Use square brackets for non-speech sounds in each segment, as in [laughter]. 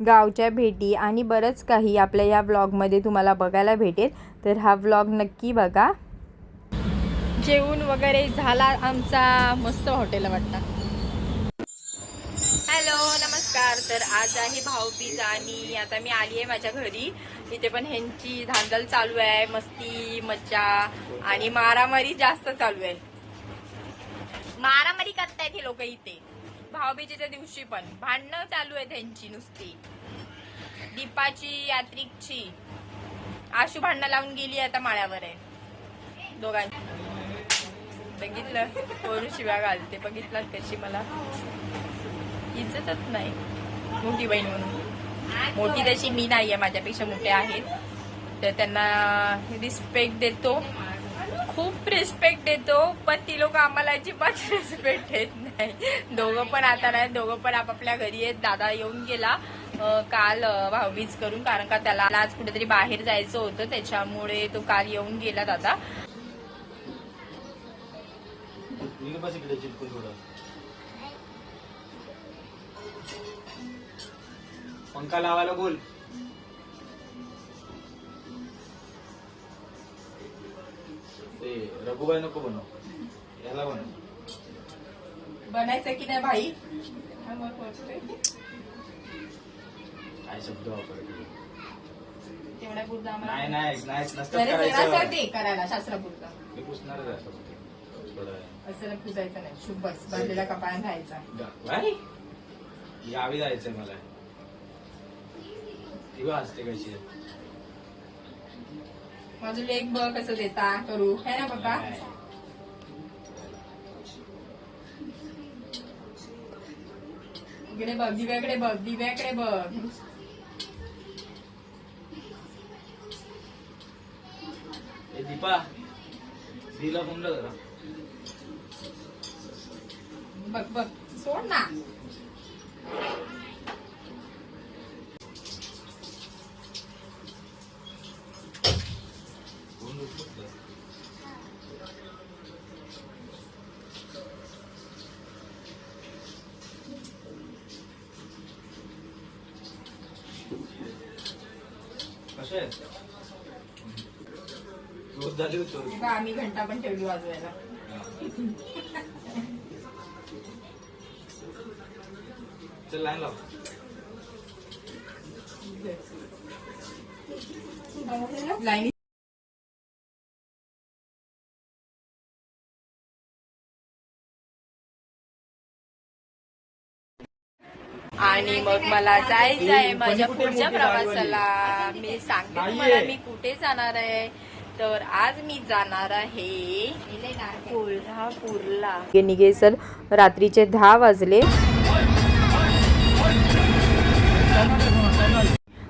गावच्या भेटी आणि बरंच काही आपल्या या व्लॉगमध्ये तुम्हाला बघायला भेटेल. तर हा व्लॉग नक्की बघा. जेवण वगैरे झाला आमचा मस्त हॉटेल वाटतं. हॅलो नमस्कार. तर आज आहे भाऊबीज आणि आता मी आली आहे माझ्या घरी. इथे पण ह्यांची धांदल चालू आहे मस्ती मज्जा आणि मारामारी जास्त चालू आहे. मारामारी करतायत हे लोक इथे. भाऊबीजेच्या दिवशी पण. भांडणं चालू आहे त्यांची नुसती. दीपाची यात्रिकची. आशू भांडणं लावून गेली आता माळ्यावर आहे दोघांची. बघितलं. कोण शिव्या घालते. बघितलं कशी मला. इज्जतच नाही. मोठी बहीण म्हणून. मोठी तशी मी नाही आहे माझ्यापेक्षा मोठे आहेत. तर त्यांना रिस्पेक्ट देतो. खूप रिस्पेक्ट देतो पण ती लोक आम्हाला अजिबात रिस्पेक्ट देत नाही. दोघं पण आता नाही दोघं पण आपापल्या घरी आहेत. दादा येऊन गेला काल भाऊबीज करून कारण का त्याला आज कुठेतरी बाहेर जायचं होतं त्याच्यामुळे तो काल येऊन गेला दादा. पंखा लावायला बोल. रघुबाई नको बनव. याला बनव बनायचं की नाही भाई? काय शब्द वापरते? नाही नाही नाही करायला शास्त्रापुरतं मी पुसणारच आहे असं. असं नाही. शुभ बस. भरलेला गा- काय? गावी जायचंय मला. ती असते कशी. माझं लेख बघ कसं देता करू. है ना पप्पा. इकडे बघ दिव्याकडे बघ दिव्याकडे बघ. ए दीपा दिला फोन जरा. बघ बघ. सोड ना फोन उचलत कसे रोज झाली होती रोज. बघा, आम्ही घंटा पण ठेवली वाजवायला. चल लाईन लाव. लाईनी आणि मग मला जायचं आहे माझ्या पुढच्या प्रवासाला. मी सांगते तुम्हाला मी कुठे जाणार आहे. तर आज मी जाणार आहे कोल्हापूरला. निघे सर रात्रीचे दहा वाजले.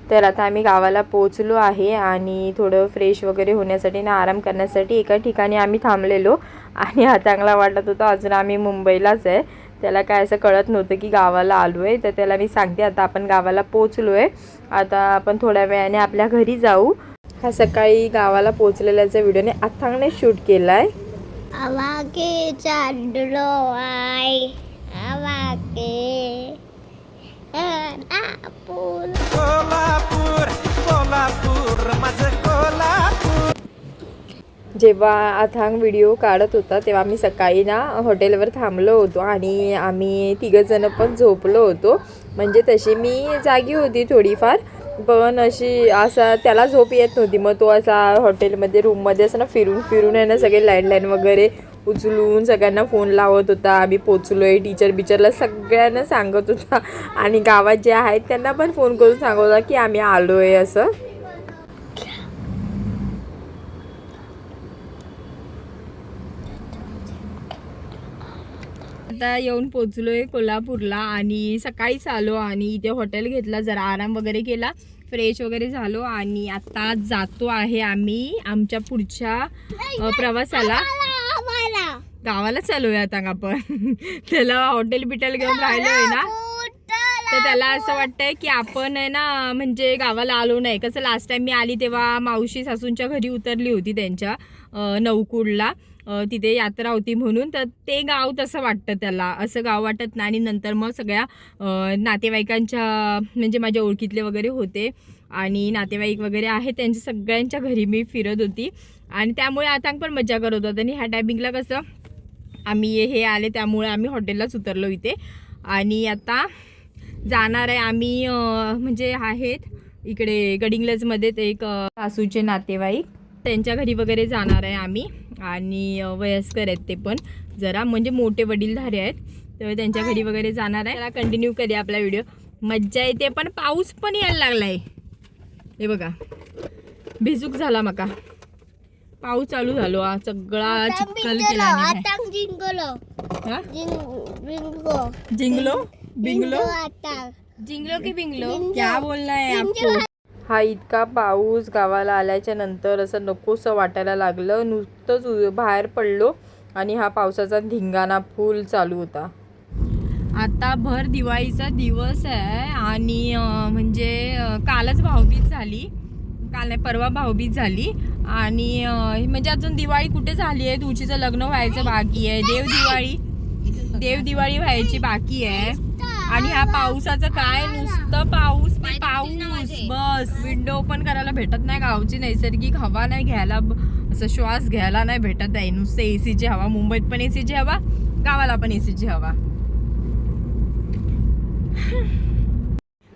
तर आता आम्ही गावाला पोचलो आहे आणि थोडं फ्रेश वगैरे होण्यासाठी ना आराम करण्यासाठी एका ठिकाणी आम्ही थांबलेलो. आणि हा चांगला वाटत होता अजून आम्ही मुंबईलाच आहे. त्याला काय असं कळत नव्हतं की गावाला आलो आहे तर त्याला मी सांगते आता आपण गावाला पोचलो आहे आता आपण थोड्या वेळाने आपल्या घरी जाऊ. हा सकाळी गावाला पोचलेल्याचा व्हिडिओने अथांगने शूट केला आहे आवाके चांदलो आय आवाके. कोल्हापूर. कोल्हापूर कोल्हापूर माझं कोल्हापूर. जेव्हा अथांग व्हिडिओ काढत होता तेव्हा आम्ही सकाळी ना हॉटेलवर थांबलो होतो आणि आम्ही तिघंजणं पण झोपलो होतो. म्हणजे तशी मी जागी होती थोडीफार. पण अशी असा त्याला झोप येत नव्हती. मग तो असा हॉटेलमध्ये रूममध्ये असं ना फिरून फिरून आहे ना सगळे लँडलाईन वगैरे उचलून सगळ्यांना फोन लावत होता. आम्ही पोचलोय टीचर बिचरला सगळ्यांना सांगत होता. आणि गावात जे आहेत त्यांना पण फोन करून सांगत होता की आम्ही आलो आहे असं. आता येऊन पोचलोय कोल्हापूरला आणि सकाळीच आलो आणि इथे हॉटेल घेतला जरा आराम वगैरे केला फ्रेश वगैरे झालो आणि आता जातो आहे आम्ही आमच्या पुढच्या प्रवासाला. गावाला चालूया आता आपण. [laughs] त्याला हॉटेल बिटेल घेऊन राहिलोय ना. तर त्याला असं वाटतंय की आपण आहे ना म्हणजे गावाला आलो नाही. कसं लास्ट टाइम मी आली तेव्हा मावशी सासूंच्या घरी उतरली होती त्यांच्या नवकुडला तिथे यात्रा होती म्हणून तर ते गाव तसं वाटतं त्याला. असं गाव वाटत नाही आणि नंतर मग सगळ्या नातेवाईकांच्या म्हणजे माझ्या ओळखीतले वगैरे होते आणि नातेवाईक वगैरे आहेत त्यांच्या सगळ्यांच्या घरी मी फिरत होती. आणि त्यामुळे आता पण मजा करत होतो. आणि ह्या टायमिंगला कसं आम्ही हे आले त्यामुळे आम्ही हॉटेललाच उतरलो इथे. आणि आता जाणार आहे आम्ही म्हणजे आहेत इकडे गडिंग्लजमध्ये ते एक सासूचे नातेवाईक. त्यांच्या घरी वगैरे जाणार आहे आम्ही. आणि वयस्कर आहेत ते पण. जरा म्हणजे मोठे वडीलधारे आहेत. तर त्यांच्या घरी वगैरे जाणार आहे. त्याला कंटिन्यू करूया आपला व्हिडिओ मज्जा येते पण पाऊस पण यायला लागलाय. हे बघा. भिजूक झाला मका. पाऊस चालू झालो. हा सगळा चिखल केला जिंकलो. हा? बिंगलो. जिंगलो की बिंगलो. क्या बोलना है जिंगलो. आपको? हा इतका पाऊस गावाला आल्याच्यानंतर असं नकोसं वाटायला लागलं. नुसतंच बाहेर पडलो आणि हा पावसाचा धिंगाणा फुल चालू होता. आता भर दिवाळीचा दिवस आहे आणि म्हणजे कालच भाऊबीज झाली. काल परवा भाऊबीज झाली. आणि म्हणजे अजून दिवाळी कुठे झाली आहे? तुळशीचं लग्न व्हायचं बाकी आहे. देव दिवाळी देव दिवाळी व्हायची बाकी आहे. आणि ह्या पावसाचं काय नुसतं पाऊस ते पाऊस बस. विंडो ओपन करायला भेटत नाही गावची नैसर्गिक हवा नाही घ्यायला असं श्वास घ्यायला नाही भेटत आहे. नुसतं एसीची हवा मुंबईत पण एसीची हवा गावाला पण एसीची हवा.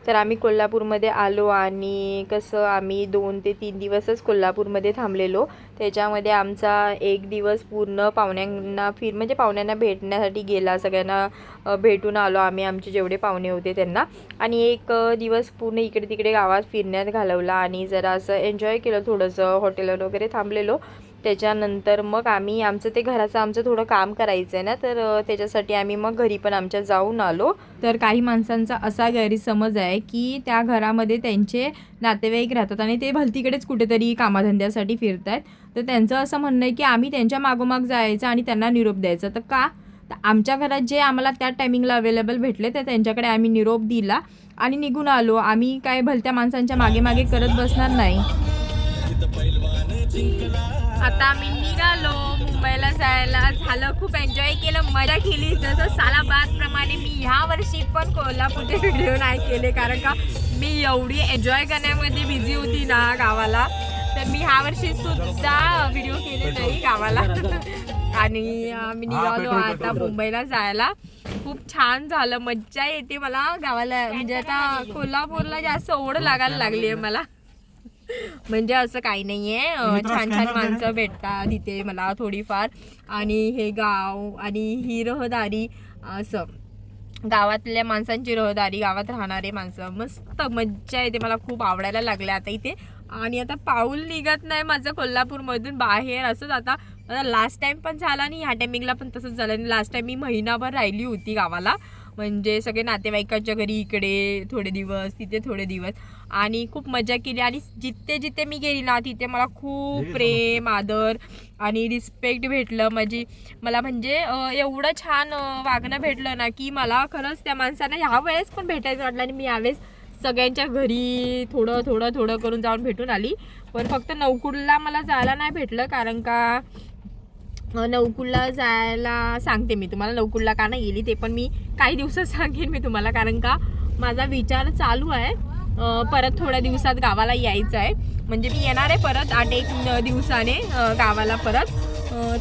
तर आम्ही कोल्हापूरमध्ये आलो आणि कसं आम्ही दोन ते तीन दिवसच कोल्हापूरमध्ये थांबलेलो. त्याच्यामध्ये आमचा एक दिवस पूर्ण पाहुण्यांना फिर म्हणजे पाहुण्यांना भेटण्यासाठी गेला. सगळ्यांना भेटून आलो आम्ही आमचे जेवढे पाहुणे होते त्यांना. आणि एक दिवस पूर्ण इकडे तिकडे गावात फिरण्यात घालवला आणि जरा असं एन्जॉय केलं. थोडंसं हॉटेलवर वगैरे थांबलेलो. त्याच्यानंतर मग आम्ही आमचं ते घराचं आमचं थोडं काम करायचं आहे ना तर त्याच्यासाठी आम्ही मग घरी पण आमच्या जाऊन आलो. तर काही माणसांचा असा गैरसमज आहे की त्या घरामध्ये त्यांचे नातेवाईक राहतात आणि ते भलतीकडेच कुठेतरी कामाधंद्यासाठी फिरत आहेत तर त्यांचं असं म्हणणं आहे की आम्ही त्यांच्या मागोमाग जायचं आणि त्यांना निरोप द्यायचा. तर का? तर आमच्या घरात जे आम्हाला त्या टायमिंगला अवेलेबल भेटले तर त्यांच्याकडे आम्ही निरोप दिला आणि निघून आलो. आम्ही काय भलत्या माणसांच्या मागे मागे करत बसणार नाही. आता आम्ही निघालो. मुंबईला जायला. झालं खूप एन्जॉय केलं मजा केली. जसं सालाबाद प्रमाणे मी ह्या वर्षी पण कोल्हापूरचे व्हिडिओ नाही केले कारण का मी एवढी एन्जॉय करण्यामध्ये बिझी होती ना गावाला. तर मी ह्या वर्षी सुद्धा व्हिडिओ केले नाही गावाला. [laughs] आणि आम्ही निघालो आता मुंबईला जायला. खूप छान झालं. मज्जा येते मला गावाला. म्हणजे आता कोल्हापूरला जास्त ओढ लागायला लागली आहे मला. म्हणजे असं काही नाहीये. छान छान माणसं भेटतात इथे मला थोडीफार. आणि हे गाव आणि ही रहदारी असं. गावातल्या माणसांची रहदारी गावात राहणारे माणसं. मस्त मज्जा येते. मला खूप आवडायला लागले आता इथे. आणि आता पाऊल निघत नाही माझं कोल्हापूरमधून बाहेर. असंच आता लास्ट टाइम पण झाला आणि ह्या टायमिंगला पण तसंच झालं. आणि लास्ट टाइम मी महिनाभर राहिली होती गावाला. म्हणजे सगळे नातेवाईकांच्या घरी इकडे थोडे दिवस तिथे थोडे दिवस. आणि खूप मजा केली. आणि जिथे जिथे मी गेली ना तिथे मला खूप प्रेम आदर आणि रिस्पेक्ट भेटलं. माझी मला म्हणजे एवढं छान वागणं भेटलं ना की मला खरंच त्या माणसांना ह्या वेळेस पण भेटायचं वाटलं. आणि मी यावेळेस सगळ्यांच्या घरी थोडं थोडं थोडं करून जाऊन भेटून आली. पण फक्त नौकुडला मला जायला नाही भेटलं कारण का अ, नौकुलला जायला सांगते मी तुम्हाला. नौकुलला का नाही गेली ते पण मी काही दिवसात सांगेन मी तुम्हाला. कारण का माझा विचार चालू आहे. परत थोड्या दिवसात गावाला यायचं आहे. म्हणजे मी येणार आहे परत आठ एक दिवसाने गावाला परत.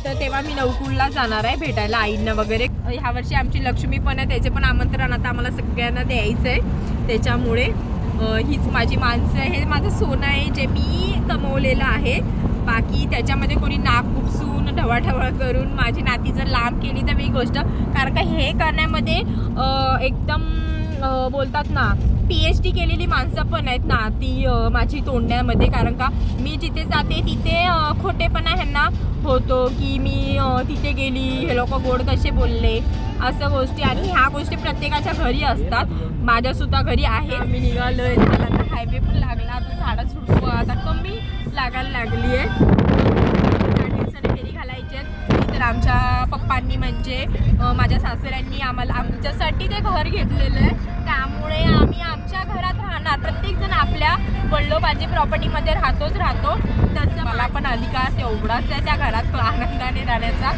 तर तेव्हा मी नौकुलला जाणार आहे भेटायला आईंना वगैरे. ह्या वर्षी आमची लक्ष्मी पण आहे. त्याचे पण आमंत्रण आता आम्हाला सगळ्यांना द्यायचं आहे. त्याच्यामुळे हीच माझी माणसं हे माझं सोनं आहे. जे मी कमवलेलं आहे. बाकी त्याच्यामध्ये कोणी नाक उपसून ढवळढवळ करून माझी नाती जर लांब केली तर वेगळी गोष्ट कारण का हे करण्यामध्ये एकदम बोलतात ना पी एच डी केलेली माणसं पण आहेत ना ती माझी तोंडण्यामध्ये. कारण का मी जिथे जाते तिथे खोटेपणा ह्यांना होतो की मी तिथे गेली हे लोक गोड कसे बोलले असं गोष्टी. आणि ह्या गोष्टी प्रत्येकाच्या घरी असतात. माझ्या सुद्धा घरी आहे मी निघालोय. मला आता हायवे पण लागला. आता झाडं सुटतो आता कमी लागायला लागली आहे फेरी घालायचे तर आमच्या पप्पांनी म्हणजे माझ्या सासऱ्यांनी आम्हाला आमच्यासाठी ते घर घेतलेलं आहे. त्यामुळे आम्ही आमच्या घरात राहणार. प्रत्येकजण आपल्या वडलोबाजी प्रॉपर्टीमध्ये राहतोच राहतो. तसं मला पण अधिकार तेवढाच आहे त्या घरात आनंदाने राहण्याचा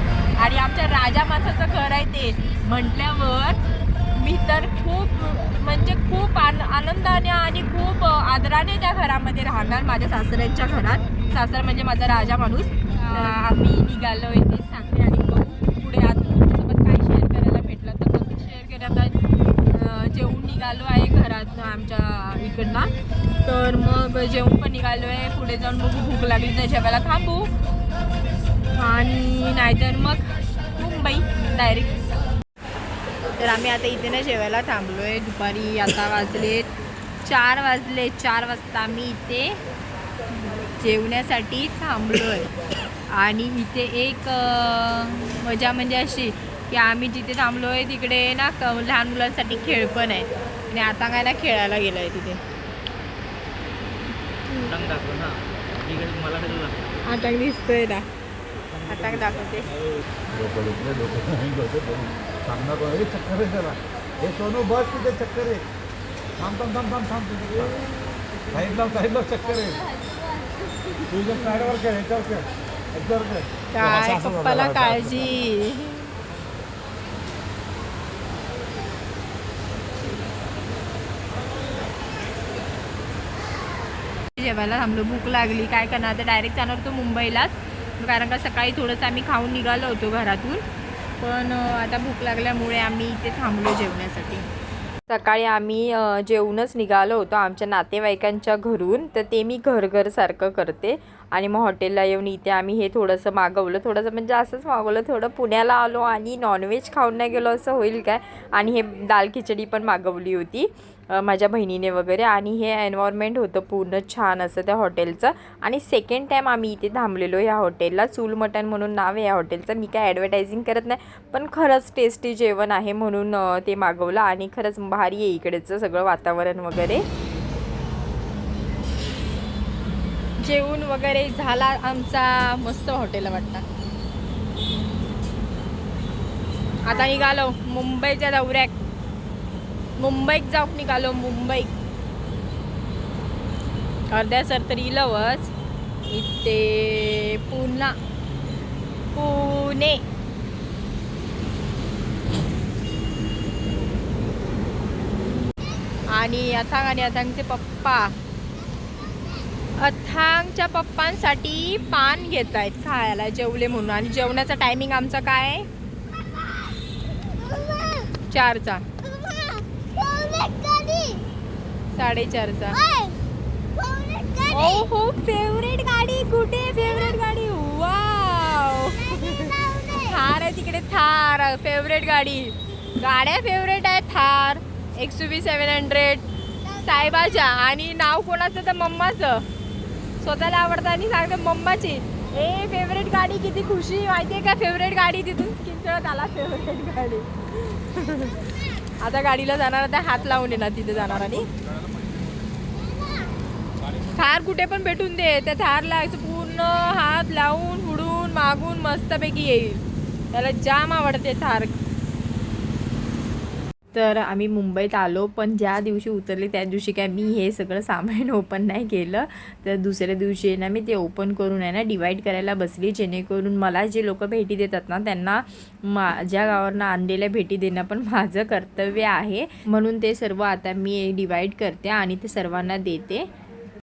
आणि आमच्या राजा मासाचं घर आहे ते. म्हटल्यावर मी तर खूप म्हणजे खूप आन आनंदाने आणि खूप आदराने त्या घरामध्ये राहणार माझ्या सासऱ्यांच्या घरात. सासर म्हणजे माझा राजा माणूस. आम्ही निघालो आहे ते सांगते आणि बघू पुढे आज तुमच्यासोबत काय शेअर करायला भेटलं तर तसं शेअर करायला जेवून निघालो आहे घरात आमच्या इकडनं. तर मग जेवून पण निघालो आहे. पुढे जाऊन बघू भूक लागली तर जेवायला थांबू. आणि नाहीतर मग मुंबई डायरेक्ट तर आम्ही आता इथे ना जेवायला थांबलो आहे दुपारी आता वाजले चार वाजले चार वाजता आम्ही इथे जेवण्यासाठी थांबलो आहे आणि इथे एक मजा म्हणजे अशी की आम्ही जिथे थांबलो आहे तिकडे ना क लहान मुलांसाठी खेळ पण आहे. आणि आता काय ना खेळायला गेलो आहे तिथे आता दिसतोय ना. आता दाखवते. हे सोनू बस तिथे चक्कर आहे. थांब थांब थांब थांब थांब. साईडला चक्कर आहे. काय पप्पाला काळजी. जेवायला थांबलो भूक लागली. काय करणार? तर डायरेक्ट जाणार होतो मुंबईलाच. कारण का सकाळी थोडंसं आम्ही खाऊन निघालो होतो घरातून. पण आता भूक लागल्यामुळे आम्ही इथे थांबलो जेवण्यासाठी. सकाळी आम्ही जेवूनच निघालो होतो आमच्या नातेवाईकांच्या घरून. तर ते मी घर घरसारखं करते. आणि मग हॉटेलला येऊन इथे आम्ही हे थोडंसं मागवलं. थोडंसं म्हणजे असंच मागवलं. थोडं पुण्याला आलो आणि नॉनव्हेज खाऊन नाही गेलो असं होईल काय? आणि हे दाल खिचडी पण मागवली होती माझ्या बहिणीने वगैरे. आणि हे एन्व्हायरमेंट होतं पूर्ण छान असं त्या हॉटेलचं. आणि सेकंड टाईम आम्ही इथे थांबलेलो या हॉटेलला. चूल मटण म्हणून नाव आहे या हॉटेलचं. मी काय ॲडव्हर्टायझिंग करत नाही पण खरंच टेस्टी जेवण आहे म्हणून ते मागवलं. आणि खरंच भारी आहे इकडेचं सगळं वातावरण वगैरे. जेवण वगैरे झाला आमचा मस्त हॉटेल वाटतं. आता निघालो मुंबईच्या दौऱ्यात. मुंबईत जाऊ निघालो मुंबई अर्ध्या सर तर इलवच इथे पुन्हा पुणे. आणि अथांग आणि अथांगचे पप्पा. अथांगच्या पप्पांसाठी पान घेत आहेत खायला जेवले म्हणून. आणि जेवणाचा टायमिंग आमचा काय चारचा. साडेचारचा. ओ हो फेवरेट गाडी कुठे? फेवरेट गाडी. वाव थार आहे तिकडे थार. फेवरेट गाडी. गाड्या फेवरेट आहे Thar. X V seven hundred साहेबाच्या. आणि नाव कोणाचं? तर मम्माचं. स्वतःला आवडतं आणि सांगते मम्माची ए फेवरेट गाडी किती खुशी माहितीये का? फेवरेट गाडी तिथून किंचळत आला फेवरेट गाडी. [laughs] आता गाडीला जाणार आता हात लावून येणार तिथे जाणार आणि थार कुठे पण भेटून दे त्या थारला असं पूर्ण हात लावून उडून मागून मस्तपैकी येईल. त्याला जाम आवडते थार. तर आम्ही मुंबईत आलो पण ज्या दिवशी उतरले त्या दिवशी काय मी हे सगळं सामान [laughs] ओपन नाही केलं. तर दुसऱ्या दिवशी आहे ना मी ते ओपन करून आहे ना डिवाईड करायला बसली. जेणेकरून मला जे लोक भेटी देतात ना त्यांना माझ्या गावांना आणलेल्या भेटी देणं पण माझं कर्तव्य आहे. म्हणून ते सर्व आता मी डिवाईड करते आणि ते सर्वांना देते.